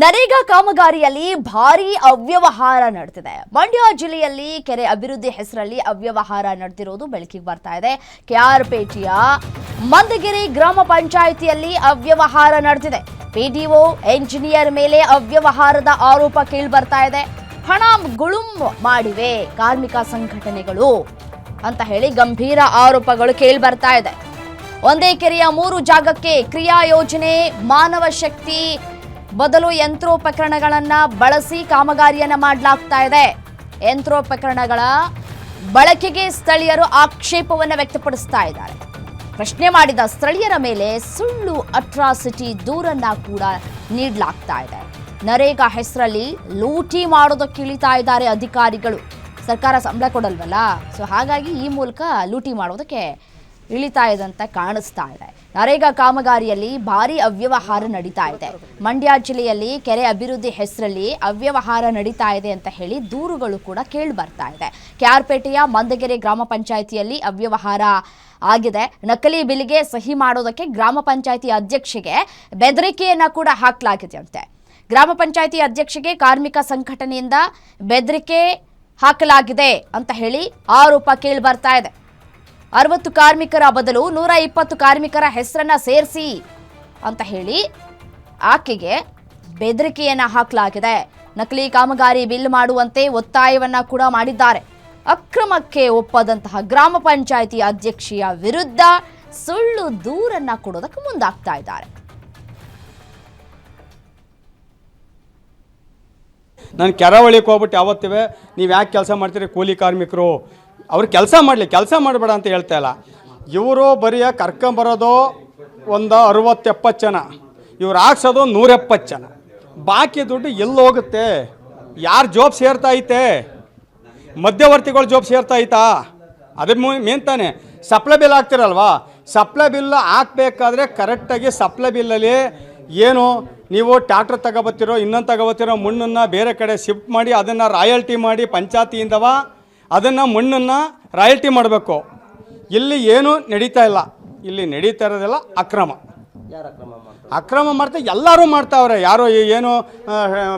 ನರೇಗಾ ಕಾಮಗಾರಿಯಲ್ಲಿ ಭಾರಿ ಅವ್ಯವಹಾರ ನಡೆದಿದೆ. ಮಂಡ್ಯ ಜಿಲ್ಲೆಯಲ್ಲಿ ಕೆರೆ ಅಭಿವೃದ್ಧಿ ಹೆಸರಲ್ಲಿ ಅವ್ಯವಹಾರ ನಡೆದಿರುವುದು ಬೆಳಕಿಗೆ ಬರ್ತಾ ಇದೆ. ಕೆಆರ್ಪೇಟೆಯ ಮಂದಗಿರಿ ಗ್ರಾಮ ಪಂಚಾಯಿತಿಯಲ್ಲಿ ಅವ್ಯವಹಾರ ನಡೆದಿದೆ. ಪಿಡಿಒ ಎಂಜಿನಿಯರ್ ಮೇಲೆ ಅವ್ಯವಹಾರದ ಆರೋಪ ಕೇಳಿ ಬರ್ತಾ ಇದೆ. ಹಣ ಗುಳುಂ ಮಾಡಿವೆ ಕಾರ್ಮಿಕ ಸಂಘಟನೆಗಳು ಅಂತ ಹೇಳಿ ಗಂಭೀರ ಆರೋಪಗಳು ಕೇಳಿ ಬರ್ತಾ ಇದೆ. ಒಂದೇ ಕೆರೆಯ ಮೂರು ಜಾಗಕ್ಕೆ ಕ್ರಿಯಾ ಯೋಜನೆ, ಮಾನವ ಶಕ್ತಿ ಬದಲು ಯಂತ್ರೋಪಕರಣಗಳನ್ನು ಬಳಸಿ ಕಾಮಗಾರಿಯನ್ನು ಮಾಡಲಾಗ್ತಾ ಇದೆ. ಯಂತ್ರೋಪಕರಣಗಳ ಬಳಕೆಗೆ ಸ್ಥಳೀಯರು ಆಕ್ಷೇಪವನ್ನು ವ್ಯಕ್ತಪಡಿಸ್ತಾ ಇದ್ದಾರೆ. ಪ್ರಶ್ನೆ ಮಾಡಿದ ಸ್ಥಳೀಯರ ಮೇಲೆ ಸುಳ್ಳು ಅಟ್ರಾಸಿಟಿ ದೂರನ್ನ ಕೂಡ ನೀಡಲಾಗ್ತಾ ಇದೆ. ನರೇಗಾ ಹೆಸರಲ್ಲಿ ಲೂಟಿ ಮಾಡೋದಕ್ಕೆ ಇಳಿತಾ ಇದ್ದಾರೆ ಅಧಿಕಾರಿಗಳು. ಸರ್ಕಾರ ಸಂಬಳ ಕೊಡಲ್ವಲ್ಲ? ಸೊ ಹಾಗಾಗಿ ಈ ಮೂಲಕ ಲೂಟಿ ಮಾಡೋದಕ್ಕೆ ಇಳಿತಾ ಇದೆ ಅಂತ ಕಾಣಿಸ್ತಾ ಇದೆ. ನರೇಗಾ ಕಾಮಗಾರಿಯಲ್ಲಿ ಭಾರಿ ಅವ್ಯವಹಾರ ನಡೀತಾ ಇದೆ. ಮಂಡ್ಯ ಜಿಲ್ಲೆಯಲ್ಲಿ ಕೆರೆ ಅಭಿವೃದ್ಧಿ ಹೆಸರಲ್ಲಿ ಅವ್ಯವಹಾರ ನಡೀತಾ ಇದೆ ಅಂತ ಹೇಳಿ ದೂರುಗಳು ಕೂಡ ಕೇಳಿ ಬರ್ತಾ ಇದೆ. ಕೆಆರ್ಪೇಟೆಯ ಮಂದಗೆರೆ ಗ್ರಾಮ ಪಂಚಾಯಿತಿಯಲ್ಲಿ ಅವ್ಯವಹಾರ ಆಗಿದೆ. ನಕಲಿ ಬಿಲ್ಗೆ ಸಹಿ ಮಾಡೋದಕ್ಕೆ ಗ್ರಾಮ ಪಂಚಾಯಿತಿ ಅಧ್ಯಕ್ಷೆಗೆ ಬೆದರಿಕೆಯನ್ನ ಕೂಡ ಹಾಕಲಾಗಿದೆ ಅಂತೆ ಗ್ರಾಮ ಪಂಚಾಯಿತಿ ಅಧ್ಯಕ್ಷೆಗೆ ಕಾರ್ಮಿಕ ಸಂಘಟನೆಯಿಂದ ಬೆದರಿಕೆ ಹಾಕಲಾಗಿದೆ ಅಂತ ಹೇಳಿ ಆರೋಪ ಕೇಳಿ ಬರ್ತಾ ಇದೆ. ಅರವತ್ತು ಕಾರ್ಮಿಕರ ಬದಲು ನೂರ ಇಪ್ಪತ್ತು ಕಾರ್ಮಿಕರ ಹೆಸರನ್ನ ಸೇರಿಸಿ ಅಂತ ಹೇಳಿ ಆಕೆಗೆ ಬೆದರಿಕೆಯನ್ನ ಹಾಕಲಾಗಿದೆ. ನಕಲಿ ಕಾಮಗಾರಿ ಬಿಲ್ ಮಾಡುವಂತೆ ಒತ್ತಾಯವನ್ನ ಕೂಡ ಮಾಡಿದ್ದಾರೆ. ಅಕ್ರಮಕ್ಕೆ ಒಪ್ಪದಂತಹ ಗ್ರಾಮ ಪಂಚಾಯಿತಿ ಅಧ್ಯಕ್ಷೆಯ ವಿರುದ್ಧ ಸುಳ್ಳು ದೂರನ್ನ ಕೊಡೋದಕ್ಕೆ ಮುಂದಾಗ್ತಾ ಇದ್ದಾರೆ. ನಾನು ಕೆರಾವಳಿಗೆ ಹೋಗ್ಬಿಟ್ಟು ಯಾವತ್ತಿವೆ, ನೀವು ಯಾಕೆ ಕೆಲಸ ಮಾಡ್ತೀರಿ? ಕೂಲಿ ಕಾರ್ಮಿಕರು. ಅವ್ರು ಕೆಲಸ ಮಾಡಲಿ, ಕೆಲಸ ಮಾಡಬೇಡ ಅಂತ ಹೇಳ್ತಾ ಇಲ್ಲ. ಇವರು ಬರೀ ಕರ್ಕೊಂಬರೋದು ಒಂದು ಅರುವತ್ತೆಪ್ಪತ್ತು ಜನ. ಇವ್ರು ಹಾಕ್ಸೋದು ನೂರೆಪ್ಪತ್ತು ಜನ. ಬಾಕಿ ದುಡ್ಡು ಎಲ್ಲಿ ಹೋಗುತ್ತೆ? ಯಾರು ಜಾಬ್ ಸೇರ್ತಾ ಐತೆ? ಮಧ್ಯವರ್ತಿಗಳು ಜಾಬ್ ಸೇರ್ತಾ ಐತಾ? ಅದ್ರ ಮೇನ್ ತಾನೆ. ಸಪ್ಲೈ ಬಿಲ್ ಹಾಕ್ತಿರಲ್ವಾ? ಸಪ್ಲೈ ಬಿಲ್ ಹಾಕ್ಬೇಕಾದ್ರೆ ಕರೆಕ್ಟಾಗಿ ಸಪ್ಲೈ ಬಿಲ್ಲಲ್ಲಿ ಏನು ನೀವು ಟ್ಯಾಕ್ಟ್ರ್ ತಗೋಬತ್ತಿರೋ, ಇನ್ನೊಂದು ತಗೋಬತ್ತಿರೋ ಮಣ್ಣನ್ನು ಬೇರೆ ಕಡೆ ಶಿಫ್ಟ್ ಮಾಡಿ, ಅದನ್ನು ರಾಯಲ್ಟಿ ಮಾಡಿ, ಪಂಚಾಯತಿಯಿಂದವ ಅದನ್ನು ಮಣ್ಣನ್ನು ರಾಯಲ್ಟಿ ಮಾಡಬೇಕು. ಇಲ್ಲಿ ಏನೂ ನಡೀತಾ ಇಲ್ಲ. ಇಲ್ಲಿ ನಡೀತಾ ಇರೋದೆಲ್ಲ ಅಕ್ರಮ. ಅಕ್ರಮ ಮಾಡ್ತಾ ಎಲ್ಲರೂ ಮಾಡ್ತಾವ್ರೆ. ಯಾರೋ ಏನು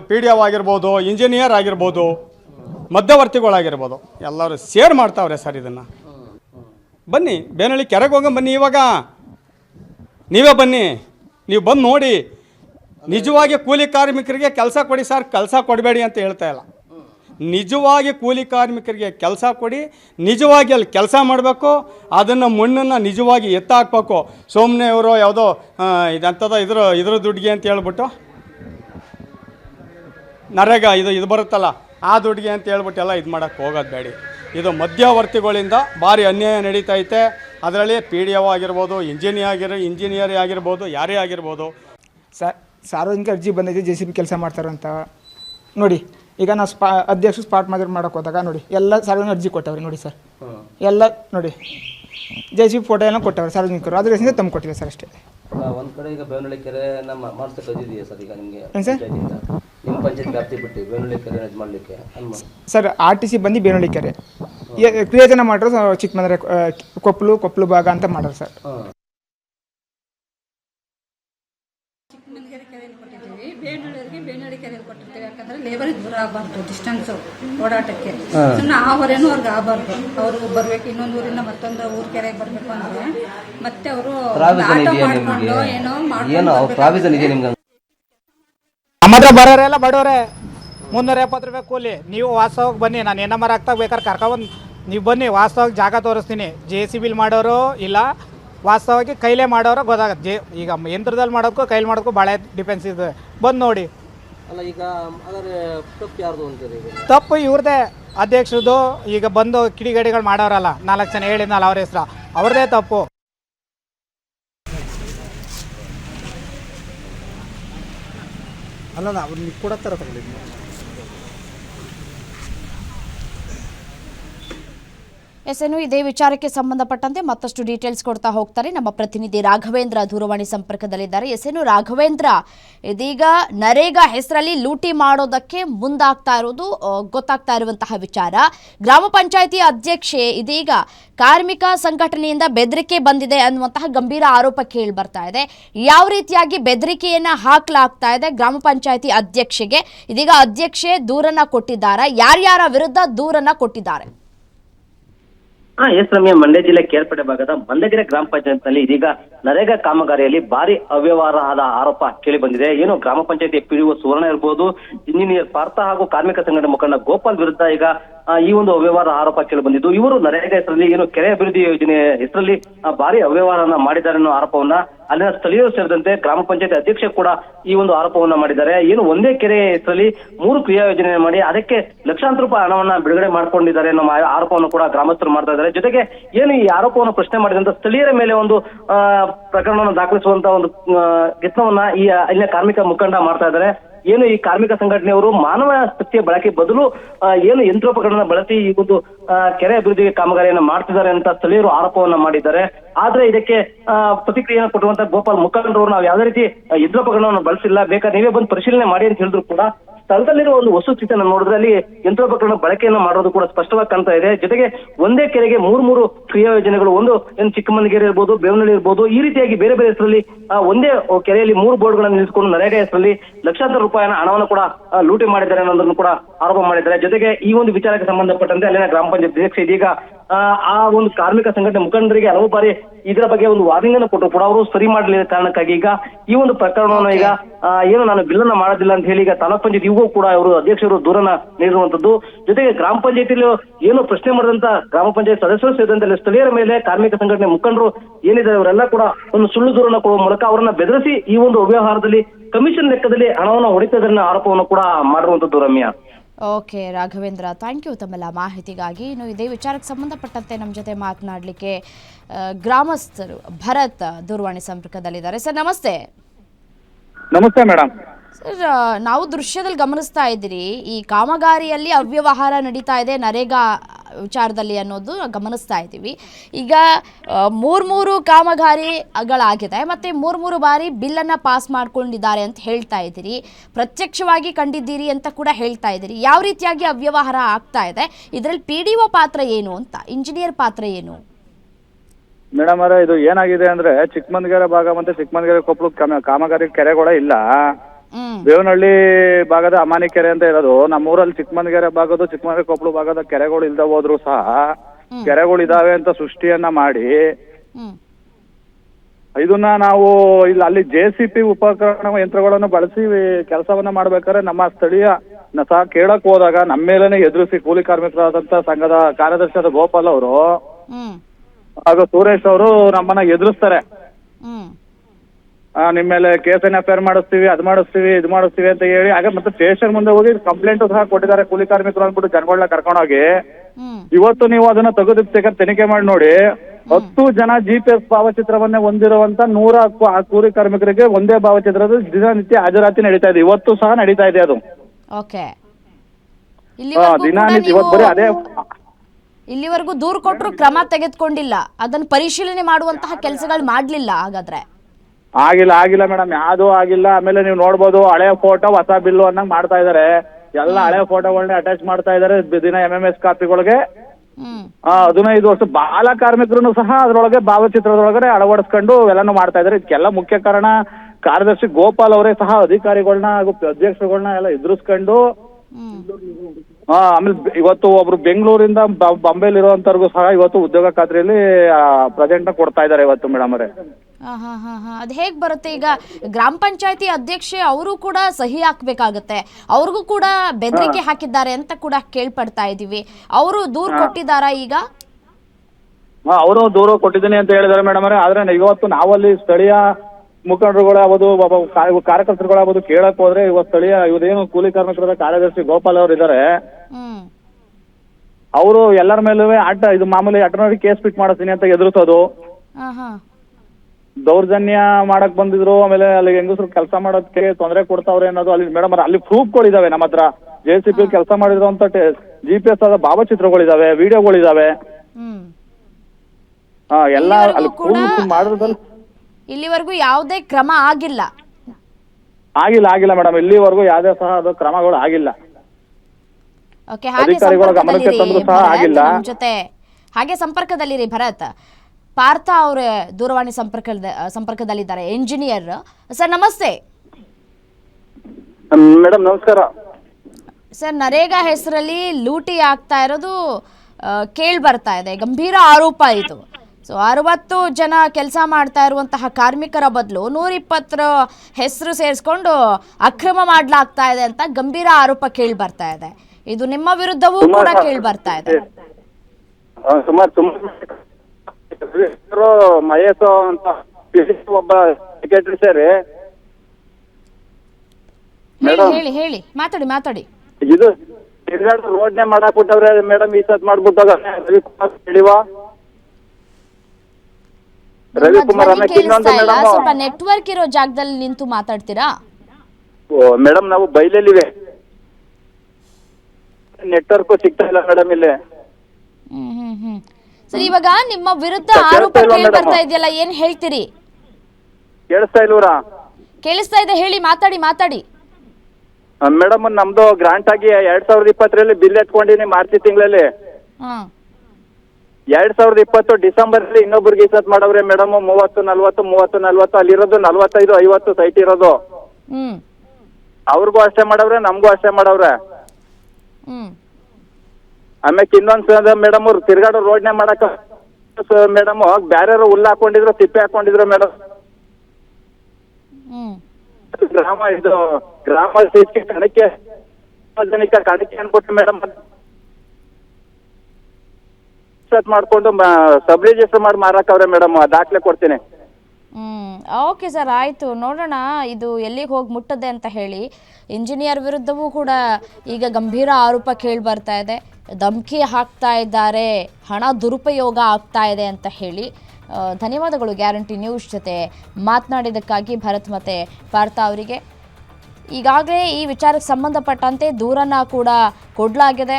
ಪಿ ಡಿ ಎಫ್ ಆಗಿರ್ಬೋದು ಇಂಜಿನಿಯರ್ ಆಗಿರ್ಬೋದು ಮಧ್ಯವರ್ತಿಗಳಾಗಿರ್ಬೋದು. ಎಲ್ಲರೂ ಸೇರ್ ಮಾಡ್ತಾವ್ರೆ ಸರ್ ಇದನ್ನು. ಬನ್ನಿ ಬೇನಳ್ಳಿ ಕೆರೆಗೆ ಹೋಗೋ ಬನ್ನಿ ಇವಾಗ. ನೀವೇ ಬನ್ನಿ. ನೀವು ಬಂದು ನೋಡಿ. ನಿಜವಾಗಿ ಕೂಲಿ ಕಾರ್ಮಿಕರಿಗೆ ಕೆಲಸ ಕೊಡಿ ಸರ್ ಕೆಲಸ ಕೊಡಬೇಡಿ ಅಂತ ಹೇಳ್ತಾ ಇಲ್ಲ. ನಿಜವಾಗಿ ಕೂಲಿ ಕಾರ್ಮಿಕರಿಗೆ ಕೆಲಸ ಕೊಡಿ, ನಿಜವಾಗಿ ಅಲ್ಲಿ ಕೆಲಸ ಮಾಡಬೇಕು, ಅದನ್ನು ಮಣ್ಣನ್ನು ನಿಜವಾಗಿ ಎತ್ತಾಕ್ಬೇಕು. ಸುಮ್ಮನೆ ಅವರು ಯಾವುದೋ ಇದಂಥದ ಇದ್ರ ಇದ್ರ ದುಡ್ಡಿಗೆ ಅಂತ ಹೇಳ್ಬಿಟ್ಟು. ನರೇಗಾ, ಇದು ಇದು ಬರುತ್ತಲ್ಲ, ಆ ದುಡ್ಡಿಗೆ ಅಂತ ಹೇಳ್ಬಿಟ್ಟು ಎಲ್ಲ ಇದು ಮಾಡೋಕ್ಕೆ ಹೋಗೋದು ಬೇಡಿ. ಇದು ಮಧ್ಯವರ್ತಿಗಳಿಂದ ಭಾರಿ ಅನ್ಯಾಯ ನಡೀತಾ ಐತೆ. ಅದರಲ್ಲಿ ಪಿ ಡಿ ಒ ಆಗಿರ್ಬೋದು ಇಂಜಿನಿಯರ್ ಆಗಿರ ಇಂಜಿನಿಯರ್ ಆಗಿರ್ಬೋದು, ಯಾರೇ ಆಗಿರ್ಬೋದು. ಸಾರ್ವಜನಿಕ ಅರ್ಜಿ ಬಂದೈತೆ ಜೆ ಸಿ ಬಿ ಕೆಲಸ ಮಾಡ್ತಾರಂತ. ನೋಡಿ ಈಗ ನಾವು ಸ್ಪಾ ಅಧ್ಯಕ್ಷ ಸ್ಪಾಟ್ ಮಾದರಿ ಮಾಡೋಕೆ ಹೋದಾಗ ನೋಡಿ ಎಲ್ಲ ಸಾರ್ವಜನಿಕ ಅರ್ಜಿ ಕೊಟ್ಟವ್ರಿ ನೋಡಿ ಸರ್ ಎಲ್ಲ ನೋಡಿ ಜೆ ಸಿ ಫೋಟೋ ಎಲ್ಲ ಕೊಟ್ಟವ್ರೆ ಸಾರ್ವಜನಿಕರು. ಅದ್ರ ಹೆಸರಿಂದ ತಮ್ಮ ಕೊಟ್ಟಿದೆ ಸರ್ ಅಷ್ಟೇ. ಒಂದು ಕಡೆ ಈಗ ಬೇವನಹಳ್ಳಿ ಕೆರೆ ನಮ್ಮ ಮಾಡಿಸಕ್ಕೆ ಅದಿದೆಯಾ ಸರ್ ಈಗ ನಿಮಗೆ ಸರ್? ನಿಮ್ಮ ಪಂಚಾಯತ್ ವ್ಯಾಪ್ತಿ ಬಿಟ್ಟು ಬೇವನಹಳ್ಳಿ ಕೆರೆ ಇದು ಮಾಡಲಿಕ್ಕೆ ಅನ್ಮ ಸರ್ ಆರ್ ಟಿ ಸಿ ಬಂದು ಬೇನಹಳ್ಳಿ ಕೆರೆ ಕ್ರಿಯೋಜನ ಮಾಡೋರು ಮಾಡ್ರು ಚಿಕ್ಕಮಂದ್ರೆ ಕೊಪ್ಪಲು ಕೊಪ್ಪಲು ಭಾಗ ಅಂತ ಮಾಡೋರು ಸರ್ ಹಾಂ ಚಿಕ್ಕಮಂದಿಗೆರೆ ಕೆರೆಯಲ್ಲಿ ಕೊಟ್ಟಿದ್ದೀವಿ ಬೇನಳ್ಳಿಯವರಿಗೆ ಬೇನಳ್ಳಿ ಕೆರೆಯಲ್ಲಿ ಕೊಟ್ಟಿರ್ತೀವಿ ಯಾಕಂದ್ರೆ ಲೇಬರ್ ದೂರ ಆಗಬಾರ್ದು ಡಿಸ್ಟೆನ್ಸ್ ಓಡಾಟಕ್ಕೆ. ಸುಮ್ಮನೆ ಆ ಹೊರೇನು ಅವ್ರಿಗೆ ಆಗಬಾರ್ದು. ಅವರು ಬರ್ಬೇಕು ಇನ್ನೊಂದು ಊರಿಂದ ಮತ್ತೊಂದು ಊರ್ ಕೆರೆಗೆ ಬರ್ಬೇಕು ಅಂದ್ರೆ ಮತ್ತೆ ಅವರು ಆಟೋ ಮಾಡ್ಕೊಂಡು ಏನೋ ಮಾಡ್ಕೊಂಡು ನಮ್ಮ ಹತ್ರ ಬರೋರೆಲ್ಲ ಬಡವರೇ. ಮುನ್ನೂರ ಎಪ್ಪತ್ತು ರೂಪಾಯಿ ಕೂಲಿ. ನೀವು ವಾಸ್ತವಕ್ಕೆ ಬನ್ನಿ ನಾನು ಏನ ಮರ ಆಗ್ತಾ ಬೇಕಾದ್ರೆ ಕರ್ಕೊಬಂದು ನೀವು ಬನ್ನಿ ವಾಸ್ತವಕ್ಕೆ ಜಾಗ ತೋರಿಸ್ತೀನಿ. ಜೆ ಸಿ ಬಿಲ್ ಮಾಡೋರು ಇಲ್ಲ. ವಾಸ್ತವವಾಗಿ ಕೈಲೇ ಮಾಡೋರು ಗೊತ್ತಾಗತ್ತೆ. ಜೆ ಈಗ ಯಂತ್ರದಲ್ಲಿ ಮಾಡೋಕ್ಕೂ ಕೈಲಿ ಮಾಡೋಕ್ಕೂ ಭಾಳ ಡಿಫೆನ್ಸ್ ಇದೆ. ಬಂದು ನೋಡಿ. ಅಲ್ಲ ಈಗ ಆದರೆ ತಪ್ಪು ಯಾರ್ದು ಅಂತೀರಿ ಈಗ? ತಪ್ಪು ಇವ್ರದೇ ಅಧ್ಯಕ್ಷರದು ಈಗ ಬಂದು ಕಿಡಿಗಡಿಗಳು ಮಾಡೋರಲ್ಲ ನಾಲ್ಕು ಜನ ಹೇಳಿದ್ನಲ್ಲ ಅವ್ರ ಹೆಸರು. ಅವ್ರದೇ ತಪ್ಪು. ಅಲ್ಲ ಅವ್ರು ನೀವು ಕೊಡತ್ತಾರ ತಗೊಳ್ಳಿ. ಎಸ್ ಇದೇ ವಿಚಾರಕ್ಕೆ ಸಂಬಂಧಪಟ್ಟಂತೆ ಮತ್ತಷ್ಟು ಡೀಟೇಲ್ಸ್ ಕೊಡ್ತಾ ಹೋಗ್ತಾರೆ. ನಮ್ಮ ಪ್ರತಿನಿಧಿ ರಾಘವೇಂದ್ರ ದೂರವಾಣಿ ಸಂಪರ್ಕದಲ್ಲಿದ್ದಾರೆ. ಎಸ್ ಏನು ರಾಘವೇಂದ್ರ, ಇದೀಗ ನರೇಗಾ ಹೆಸರಲ್ಲಿ ಲೂಟಿ ಮಾಡೋದಕ್ಕೆ ಮುಂದಾಗ್ತಾ ಇರೋದು ಗೊತ್ತಾಗ್ತಾ ಇರುವಂತಹ ವಿಚಾರ. ಗ್ರಾಮ ಪಂಚಾಯಿತಿ ಅಧ್ಯಕ್ಷೆ ಇದೀಗ ಕಾರ್ಮಿಕ ಸಂಘಟನೆಯಿಂದ ಬೆದರಿಕೆ ಬಂದಿದೆ ಅನ್ನುವಂತಹ ಗಂಭೀರ ಆರೋಪ ಕೇಳಿ ಬರ್ತಾ ಇದೆ. ಯಾವ ರೀತಿಯಾಗಿ ಬೆದರಿಕೆಯನ್ನ ಹಾಕಲಾಗ್ತಾ ಇದೆ ಗ್ರಾಮ ಪಂಚಾಯಿತಿ ಅಧ್ಯಕ್ಷೆಗೆ? ಇದೀಗ ಅಧ್ಯಕ್ಷೆ ದೂರನ್ನ ಕೊಟ್ಟಿದ್ದಾರೆ. ಯಾರ್ಯಾರ ವಿರುದ್ಧ ದೂರನ್ನ ಕೊಟ್ಟಿದ್ದಾರೆ? ಹಾ ಎಸ್ ರಮ್ಯ, ಮಂಡ್ಯ ಜಿಲ್ಲೆ ಕೇರ್ಪಡೆ ಭಾಗದ ಮಂದಗಿರೆ ಗ್ರಾಮ ಪಂಚಾಯತ್ನಲ್ಲಿ ಇದೀಗ ನರೇಗಾ ಕಾಮಗಾರಿಯಲ್ಲಿ ಭಾರಿ ಅವ್ಯವಹಾರ ಆದ ಆರೋಪ ಕೇಳಿ ಬಂದಿದೆ. ಏನು, ಗ್ರಾಮ ಪಂಚಾಯತಿ ಪಿಡಿಒ ಸುವರ್ಣ ಇರ್ಬೋದು, ಇಂಜಿನಿಯರ್ ಪಾರ್ಥ ಹಾಗೂ ಕಾರ್ಮಿಕ ಸಂಘಟನೆ ಮುಖಂಡ ಗೋಪಾಲ್ ವಿರುದ್ಧ ಈಗ ಈ ಒಂದು ಅವ್ಯವಹಾರ ಆರೋಪ ಕೇಳಿ ಬಂದಿದ್ದು. ಇವರು ನರೇಗಾ ಹೆಸರಲ್ಲಿ ಏನು ಕೆರೆ ಅಭಿವೃದ್ಧಿ ಯೋಜನೆ ಹೆಸರಲ್ಲಿ ಭಾರಿ ಅವ್ಯವಹಾರವನ್ನ ಮಾಡಿದ್ದಾರೆ ಅನ್ನೋ ಆರೋಪವನ್ನ ಅಲ್ಲಿನ ಸ್ಥಳೀಯರು ಸೇರಿದಂತೆ ಗ್ರಾಮ ಪಂಚಾಯತ್ ಅಧ್ಯಕ್ಷ ಕೂಡ ಈ ಒಂದು ಆರೋಪವನ್ನ ಮಾಡಿದ್ದಾರೆ. ಏನು ಒಂದೇ ಕೆರೆ ಹೆಸರಲ್ಲಿ ಮೂರು ಕ್ರಿಯಾ ಯೋಜನೆ ಮಾಡಿ ಅದಕ್ಕೆ ಲಕ್ಷಾಂತರ ರೂಪಾಯಿ ಹಣವನ್ನ ಬಿಡುಗಡೆ ಮಾಡ್ಕೊಂಡಿದ್ದಾರೆ ಅನ್ನೋ ಆರೋಪವನ್ನು ಕೂಡ ಗ್ರಾಮಸ್ಥರು ಮಾಡ್ತಾ ಇದ್ದಾರೆ. ಜೊತೆಗೆ ಏನು ಈ ಆರೋಪವನ್ನು ಪ್ರಶ್ನೆ ಮಾಡಿದಂತ ಸ್ಥಳೀಯರ ಮೇಲೆ ಒಂದು ಪ್ರಕರಣವನ್ನು ದಾಖಲಿಸುವಂತ ಒಂದು ಯತ್ನವನ್ನ ಈ ಇಲ್ಲಿನ ಕಾರ್ಮಿಕ ಮುಖಂಡ ಮಾಡ್ತಾ ಇದ್ದಾರೆ. ಏನು ಈ ಕಾರ್ಮಿಕ ಸಂಘಟನೆಯವರು ಮಾನವ ಶಕ್ತಿಯ ಬಳಕೆ ಬದಲು ಏನು ಯಂತ್ರೋಪಕರಣ ಬಳಸಿ ಈ ಒಂದು ಕೆರೆ ಅಭಿವೃದ್ಧಿ ಕಾಮಗಾರಿಯನ್ನು ಮಾಡ್ತಿದ್ದಾರೆ ಅಂತ ಸ್ಥಳೀಯರು ಆರೋಪವನ್ನ ಮಾಡಿದ್ದಾರೆ. ಆದ್ರೆ ಇದಕ್ಕೆ ಪ್ರತಿಕ್ರಿಯೆಯನ್ನು ಕೊಟ್ಟುವಂತ ಗೋಪಾಲ್ ಮುಖಂಡರು ನಾವು ಯಾವುದೇ ರೀತಿ ಯಂತ್ರೋಪಕರಣವನ್ನು ಬಳಸಿಲ್ಲ, ಬೇಕಾದ್ರೆ ನೀವೇ ಬಂದು ಪರಿಶೀಲನೆ ಮಾಡಿ ಅಂತ ಹೇಳಿದ್ರು ಕೂಡ ಸ್ಥಳದಲ್ಲಿರುವ ಒಂದು ವಸ್ತುಸ್ಥಿತಿಯನ್ನು ನೋಡಿದ್ರೆ ಅಲ್ಲಿ ಯಂತ್ರೋಪಕರಣ ಬಳಕೆಯನ್ನು ಮಾಡೋದು ಕೂಡ ಸ್ಪಷ್ಟವಾಗಿ ಕಾಣ್ತಾ ಇದೆ. ಜೊತೆಗೆ ಒಂದೇ ಕೆರೆಗೆ ಮೂರು ಮೂರು ಕ್ರಿಯಾ ಯೋಜನೆಗಳು ಒಂದು ಏನು ಚಿಕ್ಕಮನಗೇರಿ ಇರ್ಬೋದು ಬೇವನಳ್ಳಿ ಇರ್ಬೋದು ಈ ರೀತಿಯಾಗಿ ಬೇರೆ ಬೇರೆ ಹೆಸರಲ್ಲಿ ಒಂದೇ ಕೆರೆಯಲ್ಲಿ ಮೂರು ಬೋರ್ಡ್ಗಳನ್ನು ನಿಲ್ಲಿಸಿಕೊಂಡು ನರೇಗಾ ಹೆಸರಲ್ಲಿ ಲಕ್ಷಾಂತರ ರೂಪಾಯಿನ ಹಣವನ್ನು ಕೂಡ ಲೂಟಿ ಮಾಡಿದ್ದಾರೆ ಅನ್ನೋದನ್ನು ಕೂಡ ಆರೋಪ ಮಾಡಿದ್ದಾರೆ. ಜೊತೆಗೆ ಈ ಒಂದು ವಿಚಾರಕ್ಕೆ ಸಂಬಂಧಪಟ್ಟಂತೆ ಅಲ್ಲಿನ ಗ್ರಾಮ ಪಂಚಾಯತ್ ಅಧ್ಯಕ್ಷ ಇದೀಗ ಆ, ಒಂದು ಕಾರ್ಮಿಕ ಸಂಘಟನೆ ಮುಖಂಡರಿಗೆ ಹಲವು ಬಾರಿ ಇದರ ಬಗ್ಗೆ ಒಂದು ವಾರ್ನಿಂಗ್ ಅನ್ನು ಕೊಟ್ಟು ಕೂಡ ಅವರು ಸರಿ ಮಾಡಲಿಲ್ಲ ಕಾರಣಕ್ಕಾಗಿ ಈಗ ಈ ಒಂದು ಪ್ರಕರಣವನ್ನು ಈಗ ಏನು ನಾನು ಬಿಲ್ ಅನ್ನ ಮಾಡೋದಿಲ್ಲ ಅಂತ ಹೇಳಿ ಈಗ ತಾಲೂಕ್ ಪಂಚಾಯತ್ ಇಗೂ ಕೂಡ ಅವರು ಅಧ್ಯಕ್ಷರು ದೂರನ ನೀಡಿರುವಂತದ್ದು ಜೊತೆಗೆ ಗ್ರಾಮ ಪಂಚಾಯತಿಲಿ ಏನು ಪ್ರಶ್ನೆ ಮಾಡಿದಂತ ಗ್ರಾಮ ಪಂಚಾಯತ್ ಸದಸ್ಯರು ಸೇರಿದಂತೆ ಸ್ಥಳೀಯರ ಮೇಲೆ ಕಾರ್ಮಿಕ ಸಂಘಟನೆ ಮುಖಂಡರು ಏನಿದ್ದಾರೆ ಅವರೆಲ್ಲ ಕೂಡ ಒಂದು ಸುಳ್ಳು ದೂರನ್ನ ಕೊಡುವ ಮೂಲಕ ಅವರನ್ನ ಬೆದರಿಸಿ ಈ ಒಂದು ಅವ್ಯವಹಾರದಲ್ಲಿ ಕಮಿಷನ್ ಲೆಕ್ಕದಲ್ಲಿ ಹಣವನ್ನು ಹೊಡಿತದನ್ನ ಆರೋಪವನ್ನು ಕೂಡ ಮಾಡಿರುವಂತದ್ದು Ramya. Okay Raghavendra thank you ತಮ್ಮೆಲ್ಲ ಮಾಹಿತಿಗಾಗಿ. ಇನ್ನು ಇದೇ ವಿಚಾರಕ್ಕೆ ಸಂಬಂಧಪಟ್ಟಂತೆ ನಮ್ಮ ಜೊತೆ ಮಾತನಾಡಲಿಕ್ಕೆ ಗ್ರಾಮಸ್ಥರು ಭರತ್ ದೂರವಾಣಿ ಸಂಪರ್ಕದಲ್ಲಿದ್ದಾರೆ. ಸರ್ ನಮಸ್ತೆ. ನಮಸ್ತೆ ಮೇಡಮ್ ಸರ್ ನಾವು ದೃಶ್ಯದಲ್ಲಿ ಗಮನಿಸ್ತಾ ಇದ್ದೀರಿ. ಈ ಕಾಮಗಾರಿಯಲ್ಲಿ ಅವ್ಯವಹಾರ ನಡೀತಾ ಇದೆ. ನರೇಗಾ ವಿಚಾರದಲ್ಲಿ ಅನ್ನೋದು ಗಮನಿಸ್ತಾ ಇದ್ದೀವಿ. ಈಗ ಮೂರ್ ಮೂರು ಕಾಮಗಾರಿಗಳಾಗಿದೆ. ಮತ್ತೆ ಮೂರ್ ಮೂರು ಬಾರಿ ಬಿಲ್ಲನ್ನು ಪಾಸ್ ಮಾಡ್ಕೊಂಡಿದ್ದಾರೆ ಅಂತ ಹೇಳ್ತಾ ಇದ್ದೀರಿ. ಪ್ರತ್ಯಕ್ಷವಾಗಿ ಕಂಡಿದ್ದೀರಿ ಅಂತ ಕೂಡ ಹೇಳ್ತಾ ಇದ್ದೀರಿ. ಯಾವ ರೀತಿಯಾಗಿ ಅವ್ಯವಹಾರ ಆಗ್ತಾ ಇದೆ? ಇದರಲ್ಲಿ ಪಿ ಡಿ ಒ ಪಾತ್ರ ಏನು ಅಂತ? ಇಂಜಿನಿಯರ್ ಪಾತ್ರ ಏನು? ಮೇಡಮ್ ಅವರೇ, ಇದು ಏನಾಗಿದೆ ಅಂದ್ರೆ ಚಿಕ್ಕಮಂದಿಗೆರೆ ಭಾಗ ಮತ್ತೆ ಚಿಕ್ಕಮಂದಿಗೆರೆ ಕೊಪ್ಪಳ ಕಮ- ಕಾಮಗಾರಿ ಕೆರೆಗಳ ಇಲ್ಲ. ಹ್ಮ್. ಬೇವನಹಳ್ಳಿ ಭಾಗದ ಅಮಾನಿ ಕೆರೆ ಅಂತ ಇರೋದು ನಮ್ಮೂರಲ್ಲಿ ಚಿಕ್ಕಮಂದಿಗೆರೆ ಭಾಗದ ಚಿಕ್ಕಮಂದಿಗೆರೆ ಕೊಪ್ಪಳು ಭಾಗದ ಕೆರೆಗಳು ಇಲ್ದ ಹೋದ್ರು ಸಹ ಕೆರೆಗಳು ಇದಾವೆ ಅಂತ ಸೃಷ್ಟಿಯನ್ನ ಮಾಡಿ ಹ್ಮ್. ಇದನ್ನ ನಾವು ಇಲ್ಲಿ ಅಲ್ಲಿ ಜೆ ಸಿ ಪಿ ಉಪಕರಣ ಯಂತ್ರಗಳನ್ನು ಬಳಸಿ ಕೆಲಸವನ್ನ ಮಾಡ್ಬೇಕಾದ್ರೆ ನಮ್ಮ ಸ್ಥಳೀಯ ನ- ಸಹ ಕೇಳಕ್ ಹೋದಾಗ ನಮ್ಮ ಮೇಲೇನೆ ಎದುರಿಸಿ ಕೂಲಿ ಕಾರ್ಮಿಕರಾದಂತ ಸಂಘದ ಕಾರ್ಯದರ್ಶಿಯಾದ ಗೋಪಾಲ್ ಅವರು ಹ್ಮ್. ಹಾಗೂ ಸುರೇಶ್ ಅವರು ನಮ್ಮನ್ನ ಎದುರಿಸ್ತಾರೆ. ಹ್ಮ್. ನಿಮ್ಮ ಮೇಲೆ ಕೇಸ್ ಎನ್ ಎಫ್ ಐ ಆರ್ ಮಾಡಿಸ್ತೀವಿ ಅದು ಮಾಡಿಸ್ತೀವಿ ಇದು ಮಾಡಿಸ್ತೀವಿ ಅಂತ ಹೇಳಿ ಆಗ ಮತ್ತೆ ಸ್ಟೇಷನ್ ಮುಂದೆ ಹೋಗಿ ಕಂಪ್ಲೇಂಟ್ ಸಹ ಕೊಟ್ಟಿದ್ದಾರೆ ಕೂಲಿ ಕಾರ್ಮಿಕರು ಅಂದ್ಬಿಟ್ಟು ಜನಗಳನ್ನ ಕರ್ಕೊಂಡೋಗಿ. ಇವತ್ತು ನೀವು ಅದನ್ನ ತೆಗೆದು ತನಿಖೆ ಮಾಡಿ ನೋಡಿ ಹತ್ತು ಜನ ಜಿ ಪಿ ಎಸ್ ಭಾವಚಿತ್ರವನ್ನೇ ಹೊಂದಿರುವಂತ ನೂರ ಕೂಲಿ ಕಾರ್ಮಿಕರಿಗೆ ಒಂದೇ ಭಾವಚಿತ್ರದ ದಿನನಿತ್ಯ ಹಾಜರಾತಿ ನಡೀತಾ ಇದೆ. ಇವತ್ತು ಸಹ ನಡೀತಾ ಇದೆ ಅದು. ಓಕೆ. ದಿನನಿತ್ಯ ಇವತ್ತು ಬರೀ ಅದೇ ಇಲ್ಲಿವರೆಗೂ ದೂರು ಕೊಟ್ಟರು ಕ್ರಮ ತೆಗೆದುಕೊಂಡಿಲ್ಲ. ಅದನ್ನ ಪರಿಶೀಲನೆ ಮಾಡುವಂತಹ ಕೆಲಸಗಳು ಮಾಡಲಿಲ್ಲ ಹಾಗಾದ್ರೆ. ಆಗಿಲ್ಲ ಆಗಿಲ್ಲ ಮೇಡಮ್ ಯಾವ್ದು ಆಗಿಲ್ಲ. ಆಮೇಲೆ ನೀವು ನೋಡ್ಬೋದು ಹಳೆ ಫೋಟೋ ಹೊಸ ಬಿಲ್ಲು ಅನ್ನಂಗ್ ಮಾಡ್ತಾ ಇದಾರೆ. ಎಲ್ಲ ಹಳೆ ಫೋಟೋಗಳನ್ನ ಅಟ್ಯಾಚ್ ಮಾಡ್ತಾ ಇದಾರೆ. ದಿನ ಎಂ ಎಂ ಎಸ್ ಕಾಪಿಗಳಿಗೆ ಹ್ಮ್. ಹದಿನೈದು ವರ್ಷ ಬಾಲ ಕಾರ್ಮಿಕರು ಸಹ ಅದರೊಳಗೆ ಭಾವಚಿತ್ರದೊಳಗಡೆ ಅಳವಡಿಸ್ಕೊಂಡು ಎಲ್ಲಾನು ಮಾಡ್ತಾ ಇದಾರೆ. ಇದಕ್ಕೆಲ್ಲ ಮುಖ್ಯ ಕಾರಣ ಕಾರ್ಯದರ್ಶಿ ಗೋಪಾಲ್ ಅವರೇ ಸಹ ಅಧಿಕಾರಿಗಳನ್ನ ಹಾಗೂ ಅಧ್ಯಕ್ಷರುಗಳನ್ನ ಎಲ್ಲ ಎದುರಿಸ್ಕೊಂಡು. ಹಾ ಆ, ಆಮೇಲೆ ಇವತ್ತು ಒಬ್ರು ಬೆಂಗಳೂರಿಂದ ಬಾಂಬೆಲಿ ಇರುವಂತವ್ರಿಗೂ ಸಹ ಇವತ್ತು ಉದ್ಯೋಗ ಖಾತ್ರಿಯಲ್ಲಿ ಪ್ರೆಸೆಂಟ್ನ ಕೊಡ್ತಾ ಇದಾರೆ ಇವತ್ತು ಮೇಡಮ್ ಅವರೇ. ಹಾ ಹಾ ಅದು ಹೇಗೆ ಬರುತ್ತೆ? ಈಗ ಗ್ರಾಮ ಪಂಚಾಯತಿ ಅಧ್ಯಕ್ಷೆ ಅವರು ಕೂಡ ಸಹಿ ಹಾಕ್ಬೇಕಾಗತ್ತೆ. ಅವ್ರಿಗೂ ಕೂಡ ಬೆದರಿಕೆ ಹಾಕಿದ್ದಾರೆ ಅಂತ ಕೂಡ ಕೇಳ್ಪಡ್ತಾ ಇದ್ದೀವಿ. ಅವರು ದೂರು ಕೊಟ್ಟಿದ್ದಾರಾ ಈಗ? ಅವರು ದೂರು ಕೊಟ್ಟಿದ್ದೀನಿ ಅಂತ ಹೇಳಿದ್ದಾರೆ ಮೇಡಮ್ ಅವರೇ. ಆದ್ರೆ ಇವತ್ತು ನಾವಲ್ಲಿ ಸ್ಥಳೀಯ ಮುಖಂಡರುಗಳಾಗ್ಬೋದು ಒಬ್ಬ ಕಾ- ಕಾರ್ಯಕರ್ತರುಗಳಾಗ್ಬೋದು ಕೇಳಕ್ ಹೋದ್ರೆ ಇವತ್ತು ಸ್ಥಳೀಯ ಇವರೇನು ಕೂಲಿ ಕಾರ್ಮಿಕರ ಕಾರ್ಯದರ್ಶಿ ಗೋಪಾಲ್ ಅವರು ಇದ್ದಾರೆ. ಅವರು ಎಲ್ಲರ ಮೇಲೂ ಅಡ್ಡ ಇದು ಮಾಮೂಲಿ ಅಟರ್ನರಿ ಕೇಸ್ ಫಿಟ್ ಮಾಡಿಸ್ತೀನಿ ಅಂತ ಎದುರಿಸೋದು. ದೌರ್ಜನ್ಯ ಮಾಡಕ್ ಬಂದಿದ್ರು ಆಮೇಲೆ ಅಲ್ಲಿ ಹೆಂಗಸರು ಕೆಲಸ ಮಾಡೋದಕ್ಕೆ ತೊಂದರೆ ಕೊಡ್ತಾವ್ರೆ ಅನ್ನೋದು ಅಲ್ಲಿ ಮೇಡಮ್ ಅಲ್ಲಿ ಪ್ರೂಫ್ಗಳಿದಾವೆ ನಮ್ಮ ಹತ್ರ. ಜೆ ಸಿ ಪಿ ಕೆಲಸ ಮಾಡಿದ್ರು ಅಂತ ಜಿ ಪಿ ಎಸ್ ಆದ ಭಾವಚಿತ್ರಗಳಿದಾವೆ ವಿಡಿಯೋಗಳಿದಾವೆ. ಹಾ ಎಲ್ಲ ಅಲ್ಲಿ ಮಾಡಿದ್ರಲ್ಲಿ ಇಲ್ಲಿವರೆಗೂ ಯಾವುದೇ ಕ್ರಮ ಆಗಿಲ್ಲ. ಆಗಿಲ್ಲ ಆಗಿಲ್ಲ ಮೇಡಮ್. ಇಲ್ಲಿವರೆಗೂ ಯಾವುದೇ ಸಹ ಅದು ಕ್ರಮಗಳು ಆಗಿಲ್ಲ. ಓಕೆ ಹಾಗೆ ಅಧಿಕಾರಿಗಳ ಗಮನಕ್ಕೆ ಸಂಪರ್ಕದಲ್ಲಿರಿ ಸಹ ಭರತ್, ಆಗಿಲ್ಲ. ಜೊತೆ. ಹಾಗೆ ಸಂಪರ್ಕದಲ್ಲಿರಿ ಭರತ್. ಪಾರ್ಥ ಅವ್ರ ದೂರವಾಣಿ ಸಂಪರ್ಕದ ಸಂಪರ್ಕದಲ್ಲಿದ್ದಾರೆ. ಇಂಜಿನಿಯರ್ ಸರ್ ನಮಸ್ತೆ. ಮೇಡಮ್ ನಮಸ್ಕಾರ. ಸರ್ ನರೇಗಾ ಹೆಸರಲ್ಲಿ ಲೂಟಿ ಆಗ್ತಾ ಇರೋದು ಕೇಳಿ ಬರ್ತಾ ಇದೆ. ಗಂಭೀರ ಆರೋಪ ಇದು. ಸೊ ಅರವತ್ತು ಜನ ಕೆಲಸ ಮಾಡ್ತಾ ಇರುವಂತಹ ಕಾರ್ಮಿಕರ ಬದಲು ನೂರಿಪ್ಪತ್ತರ ಹೆಸರು ಸೇರಿಸ್ಕೊಂಡು ಅಕ್ರಮ ಮಾಡ್ಲಾಗ್ತಾ ಇದೆ ಅಂತ ಗಂಭೀರ ಆರೋಪ ಕೇಳಿ ಬರ್ತಾ ಇದೆ. ಇದು ನಿಮ್ಮ ವಿರುದ್ಧವೂ ಕೂಡ ಕೇಳಿ ಬರ್ತಾ ಇದೆ. ಸುಮಾರು ಮಹೇಶ್ ಅಂತ ಒಬ್ಬ ಸೆಕ್ರೆಟರಿ ಸೇರಿ. ಹೇಳಿ ಹೇಳಿ ಹೇಳಿ. ಮಾತಾಡಿ ಮಾತಾಡಿ. ಇದು ತಿರ್ಗಾಡ್ ರೋಡ್ನೆ ಮಾಡಾಕ್ ಬಿಟ್ಟವ್ರೆ ಮೇಡಮ್ ಈ ಸತ್ ಮಾಡ್ಬಿಟ್ಟಾಗ ರವಿಕುಮಾರ್ ಹೇಳಿವ? ರವಿಕುಮಾರ್ ಇನ್ನೊಂದು ಮೇಡಮ್ ಸ್ವಲ್ಪ ನೆಟ್ವರ್ಕ್ ಇರೋ ಜಾಗದಲ್ಲಿ ನಿಂತು ಮಾತಾಡ್ತೀರಾ? ಮೇಡಮ್ ನಾವು ಬೈಲಲ್ಲಿವೆ. ನೆಟ್ವರ್ಕ್ ಸಿಗ್ತಾ ಇಲ್ಲ ಮೇಡಮ್ ಇಲ್ಲಿ. ಹ್ಮ್ ಹ್ಮ್ ಹ್ಮ್. ಸರಿ ಇವಾಗ ನಿಮ್ಮ ವಿರುದ್ಧ ಆರೋಪ ಕೇಳಿ? ಬರ್ತಾ ಇದೆಯಲ್ಲ ಏನ್ ಹೇಳ್ತೀರಿ? ಕೇಳಿಸ್ತಾ ಇಲ್ವರಾ? ಕೇಳಿಸ್ತಾ ಇದೆ ಹೇಳಿ ಮಾತಾಡಿ ಮಾತಾಡಿ. ಮೇಡಮ್ ನಮ್ದು ಗ್ರಾಂಟ್ ಆಗಿ ಎರಡ್ ಸಾವಿರದ ಇಪ್ಪತ್ತರಲ್ಲಿ ಬಿಲ್ ಎತ್ಕೊಂಡಿನಿ ಮಾರ್ಚ್ ತಿಂಗಳಲ್ಲಿ. ಹಾ. ಎರಡ್ ಸಾವಿರದ ಇಪ್ಪತ್ತು ಡಿಸೆಂಬರ್ ಅಲ್ಲಿ ಇನ್ನೊಬ್ರಿಗೆ ಇಸತ್ ಮಾಡವ್ರೆ ಮೇಡಮ್ ಮೂವತ್ತು ನಲ್ವತ್ತು ಮೂವತ್ತು ನಲ್ವತ್ತು ಅಲ್ಲಿರೋದು ನಲ್ವತ್ತೈದು ಐವತ್ತು ಸೈಟ್ ಇರೋದು. ಹ್ಮ್. ಅವ್ರಿಗೂ ಅಷ್ಟೇ ಮಾಡವ್ರೆ ನಮಗೂ ಅಷ್ಟೇ ಮಾಡವ್ರೆ. ಹ್ಮ್. ಆಮ್ಯಾಕೆ ಇನ್ನೊಂದ್ ಮೇಡಮ್ ಅವ್ರು ತಿರ್ಗಾಡೋ ರೋಡ್ನೆ ಮಾಡಕ ಮೇಡಮ್ ಬ್ಯಾರ ಹುಲ್ಲು ಹಾಕೊಂಡಿದ್ರು ತಿಪ್ಪೆ ಹಾಕೊಂಡಿದ್ರು ಮೇಡಮ್ ಹ್ಮ್. ಗ್ರಾಮ ಇದು ಗ್ರಾಮ ಸೈಟ್ಗೆ ಕಣಕ್ಕೆ ಸಾರ್ವಜನಿಕ ಕಣಕ್ಕೆ ಅನ್ಬಿಟ್ಟು ಮೇಡಮ್ ಮಾಡ್ಕೊಂಡು ಸಬ್ ರಿಜಿಸ್ಟರ್ ಮಾಡಿ ಮಾರಾಕವ್ರೆ ಮೇಡಮ್ ದಾಖಲೆ ಕೊಡ್ತೀನಿ. ಹ್ಮ್. ಓಕೆ ಸರ್ ಆಯ್ತು. ನೋಡೋಣ ಇದು ಎಲ್ಲಿಗೆ ಹೋಗಿ ಮುಟ್ಟದೆ ಅಂತ ಹೇಳಿ. ಇಂಜಿನಿಯರ್ ವಿರುದ್ಧವೂ ಕೂಡ ಈಗ ಗಂಭೀರ ಆರೋಪ ಕೇಳಿ ಬರ್ತಾ ಇದೆ. ಧಮಕಿ ಹಾಕ್ತಾ ಇದ್ದಾರೆ, ಹಣ ದುರುಪಯೋಗ ಆಗ್ತಾ ಇದೆ ಅಂತ ಹೇಳಿ ಧನ್ಯವಾದಗಳು ಗ್ಯಾರಂಟಿ ನ್ಯೂಸ್ ಜೊತೆ ಮಾತನಾಡಿದ್ದಕ್ಕಾಗಿ ಭರತ್ ಮತ್ತೆ ಪಾರ್ಥ ಅವರಿಗೆ. ಈಗಾಗಲೇ ಈ ವಿಚಾರಕ್ಕೆ ಸಂಬಂಧಪಟ್ಟಂತೆ ದೂರನ್ನ ಕೂಡ ಕೊಡಲಾಗಿದೆ.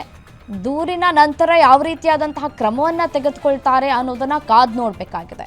ದೂರಿನ ನಂತರ ಯಾವ ರೀತಿಯಾದಂತಹ ಕ್ರಮವನ್ನು ತೆಗೆದುಕೊಳ್ತಾರೆ ಅನ್ನೋದನ್ನು ಕಾದು ನೋಡಬೇಕಾಗಿದೆ.